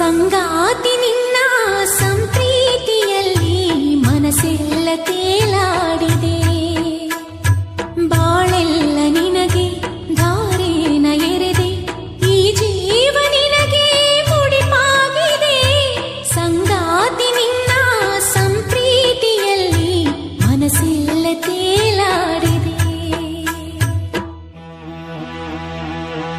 సంగాతి నిన్నా సంప్రీ